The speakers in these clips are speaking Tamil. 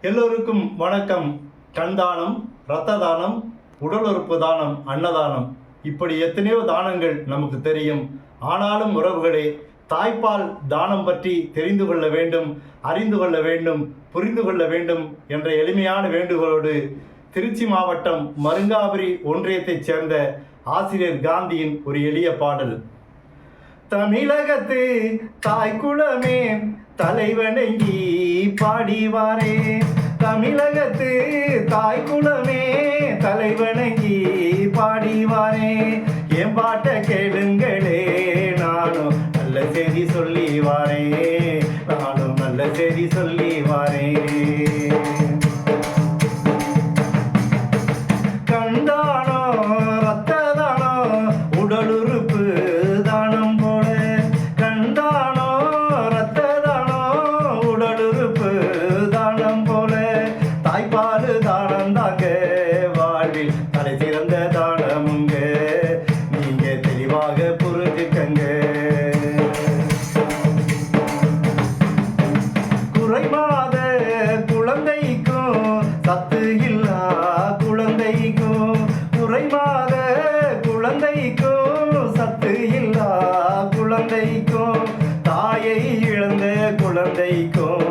எல்லோருக்கும் வணக்கம். கண் தானம் இரத்த தானம் உடல் உறுப்பு தானம் அன்னதானம். இப்படி எத்தனையோ தானங்கள் நமக்கு தெரியும். ஆனாலும் உறவுகளே தாய்ப்பால் தானம் பற்றி தெரிந்து கொள்ள வேண்டும் அறிந்து கொள்ள வேண்டும் புரிந்து கொள்ள வேண்டும் என்ற எளிமையான வேண்டுகோளோடு திருச்சி மாவட்டம் மருங்காபுரி ஒன்றியத்தைச் சேர்ந்த ஆசிரியர் காந்தியின் ஒரு எளிய பாடல். தமிழகத்து தாய்க்குளமே தலைவணங்கி பாடிவாரே. தமிழகத்து தாய்க்குளமே தலைவணங்கி பாடிவாரே. என் பாட்ட கேளுங்களே நானும் நல்ல செய்தி சொல்லி வாரே நானும் நல்ல செய்தி சொல்லி வாரே குறைவாத குழந்தைக்கும் சத்து இல்லா குழந்தைக்கும். குறைவாத குழந்தைக்கும் சத்து இல்லா குழந்தைக்கும். தாயை இழந்த குழந்தைக்கும்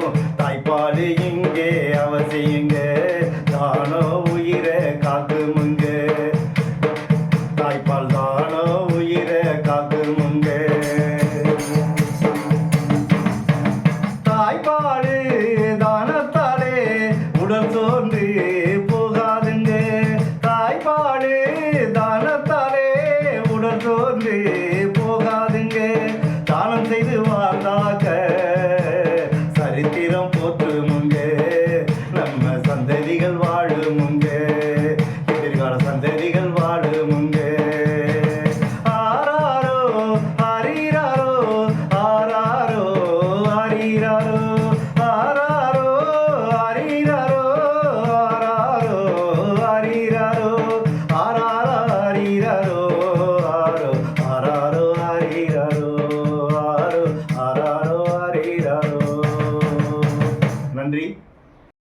தாய்ப்பாடு தானத்தாலே உடல் தோன்று போகாதுங்க. தாய்ப்பாடு தானத்தாலே உடல் தோன்று போகாதுங்க. தானம் செய்து வாழ்ந்தாக்க சரித்திரம் போற்றுமுங்க. நம்ம சந்ததிகள் வாழும்